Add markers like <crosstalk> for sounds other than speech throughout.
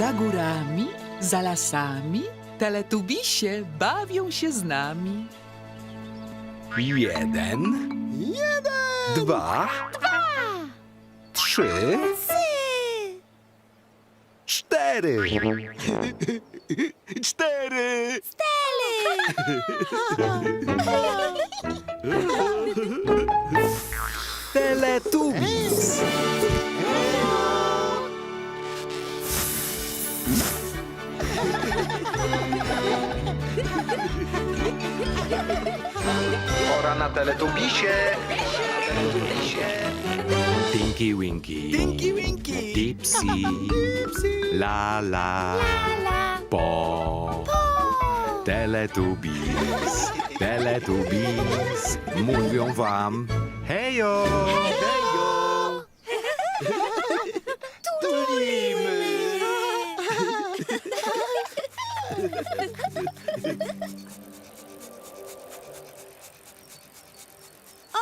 Za górami, za lasami, teletubisie bawią się z nami. Jeden. Jeden. Dwa. Dwa. Trzy. Cztery. Cztery. Teletubbies. Teletubisie. Tinky Winky. Tinky Winky! <laughs> Dipsy. La la. Po. Teletubbies. Teletubbies. Mówią wam. Hejo. Hejo. <laughs> <laughs>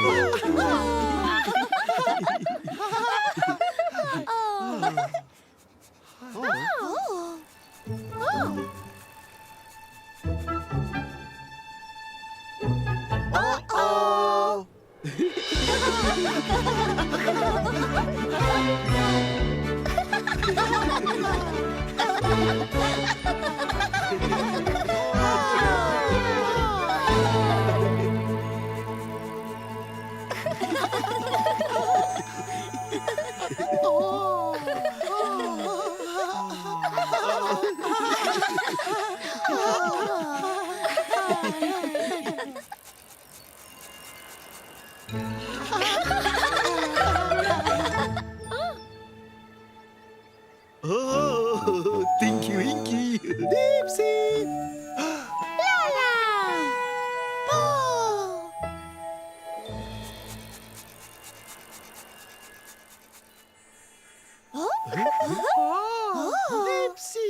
Oh, oh. Oh, Tinky Winky. Dipsy. Oh. oh, Dipsy.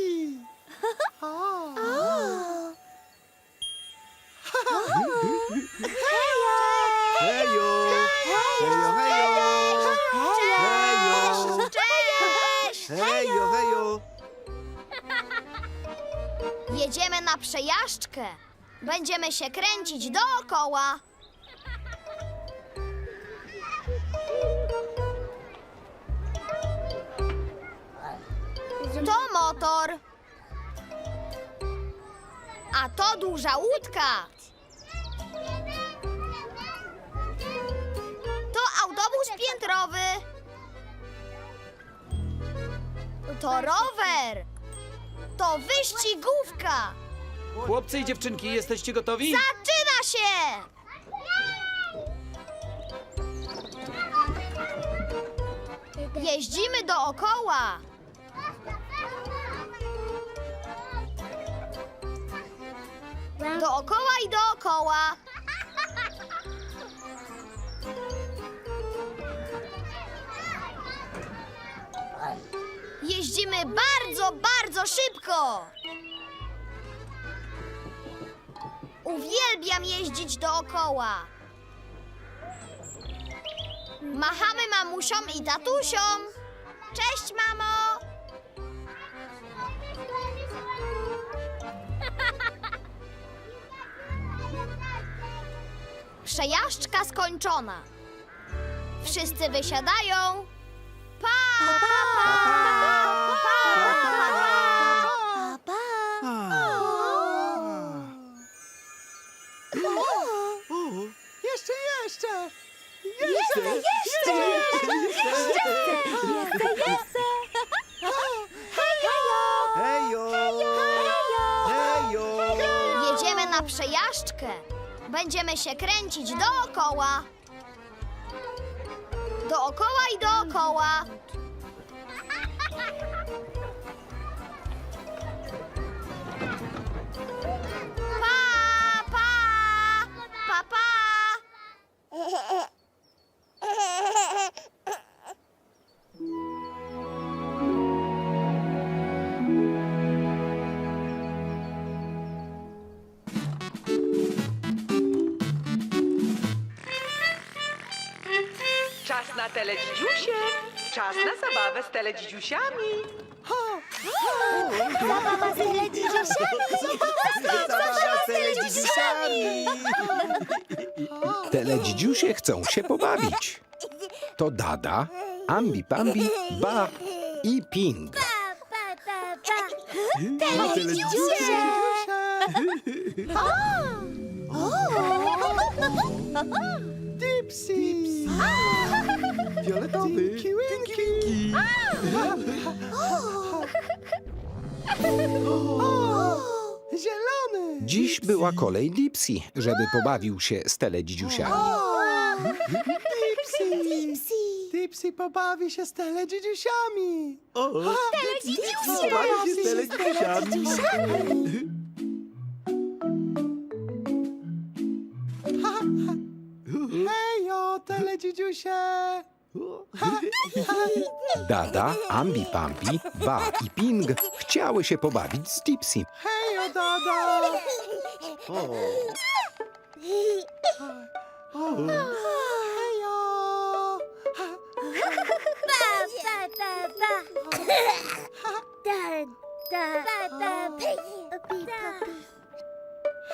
Przejażdżkę. Będziemy się kręcić dookoła. To motor. A to duża łódka. To autobus piętrowy. To rower. To wyścigówka. Chłopcy i dziewczynki, jesteście gotowi? Zaczyna się! Jeździmy dookoła. Dookoła i dookoła. Jeździmy bardzo, bardzo szybko. Uwielbiam jeździć dookoła. Machamy mamusiom i tatusiom. Cześć, mamo! Przejażdżka skończona. Wszyscy wysiadają. Pa, pa, pa, pa, O, jeszcze, jeszcze. Jeszcze, jeszcze, Hejo! Hejo! Jedziemy na przejażdżkę. Będziemy się kręcić dookoła. Dookoła i dookoła. Na teledzidziusie. Czas na zabawę z teledzidziusiami. Zabawa z teledzidziusiami. Zabawa z teledzidziusiami! <laughs> Teledzidziusie chcą się pobawić. To Dada, Ambi Pambi, Ba i Ping. Teledzidziusie! <laughs> <laughs> Dipsy! Fioletowy! Tinky Winky! <laughs> Zielony! Dziś była kolej Dipsy, żeby pobawił się z teledzidziusiami. Dipsy! Dipsy pobawi się z teledzidziusiami! O, Teledzidziusie! Pobawi się z teledzidziusiami! Teledzidziusie! <laughs> Dada, Ambi Pambi, Ba i Ping chciały się pobawić z Dipsy. Hejo, Dada! O. O.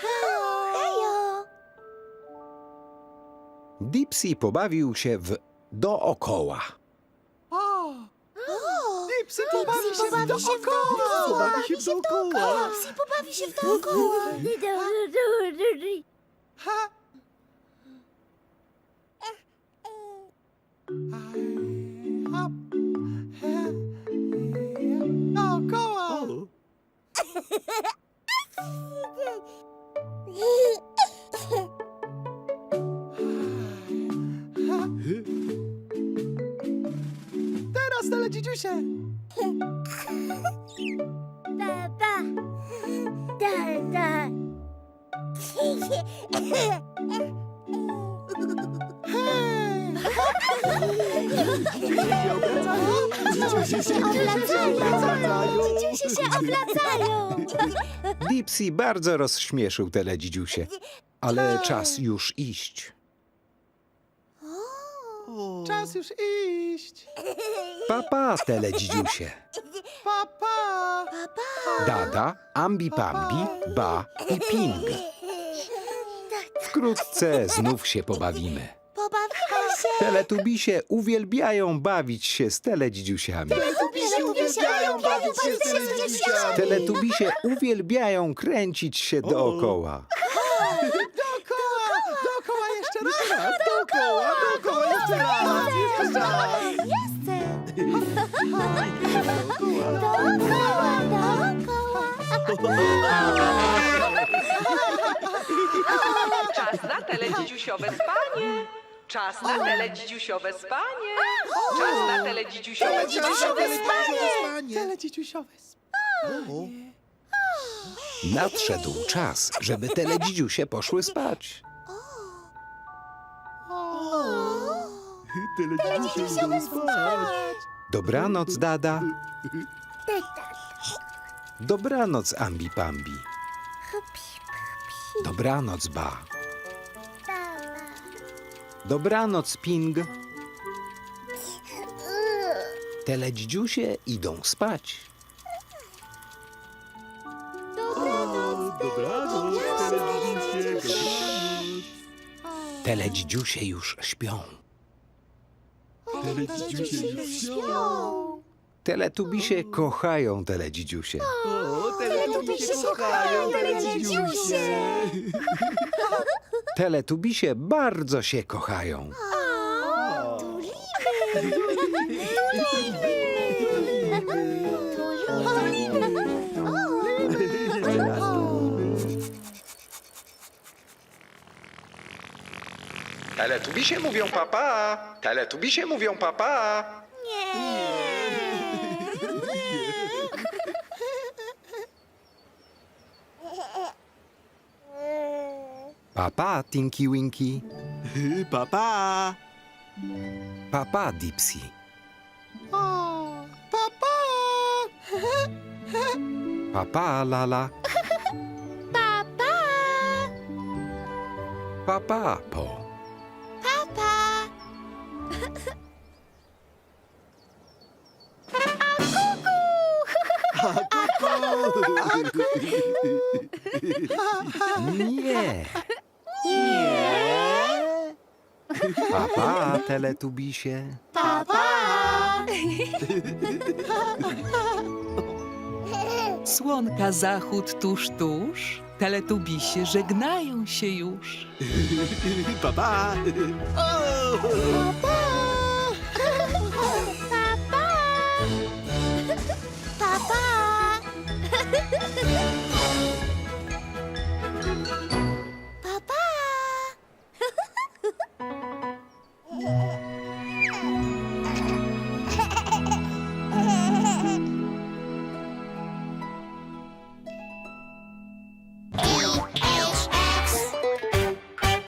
Hejo! Dipsy pobawił się w dookoła. O! Dipsy pobawi się w dookoła! Pobawi się w dookoła! Pobawi się w dookoła. Się obracają! Dzieciusie się obracają. Dipsy bardzo rozśmieszył teledzidziusie, ale czas już iść. Czas już iść! Papa, teledzidziusie. Papa! Dada, Ambi Pambi, Ba i Ping. Wkrótce znów się pobawimy. Pobawimy się. Teletubisie uwielbiają bawić się z teledzidziusiami. Teletubisie uwielbiają bawić się z teledzidziusiami! Teletubisie uwielbiają kręcić się dookoła. Dookoła! Dookoła jeszcze raz! Dookoła! Dookoła jeszcze raz! Jeszcze raz! <laughs> Dookoła, dookoła. <laughs> Czas na teledzidziusiowe spanie. Czas na teledzidziusiowe spanie. Czas na teledzidziusiowe spanie. spanie! Teledzidziusiowe spanie! Nadszedł czas, żeby teledzidziusie poszły spać. Teledzidziusiowe spać! Dobranoc, Dada. Dobranoc, Ambi Pambi. Dobranoc, Ba. Dobranoc, Ping. Teledzidziusie idą spać. Dobranoc! Teledzidziusie już śpią. Teledzidziusie już śpią! Teletubisie kochają teledzidziusie. O, teledzidziusie kochają teledzidziusie! <laughs> Teletubisie bardzo się kochają. Jeszcze raz. Teletubisie mówią papa. Teletubisie mówią papa. Papa, Tinky Winky. Papa! Papa, Dipsy. Papa! Papa, Lala. Papa! Papa, Po. Papa! Nie. Papa, Teletubisie. Papa! Słonka zachód tuż, tuż. Teletubisie żegnają się już. Papa! O! Papa!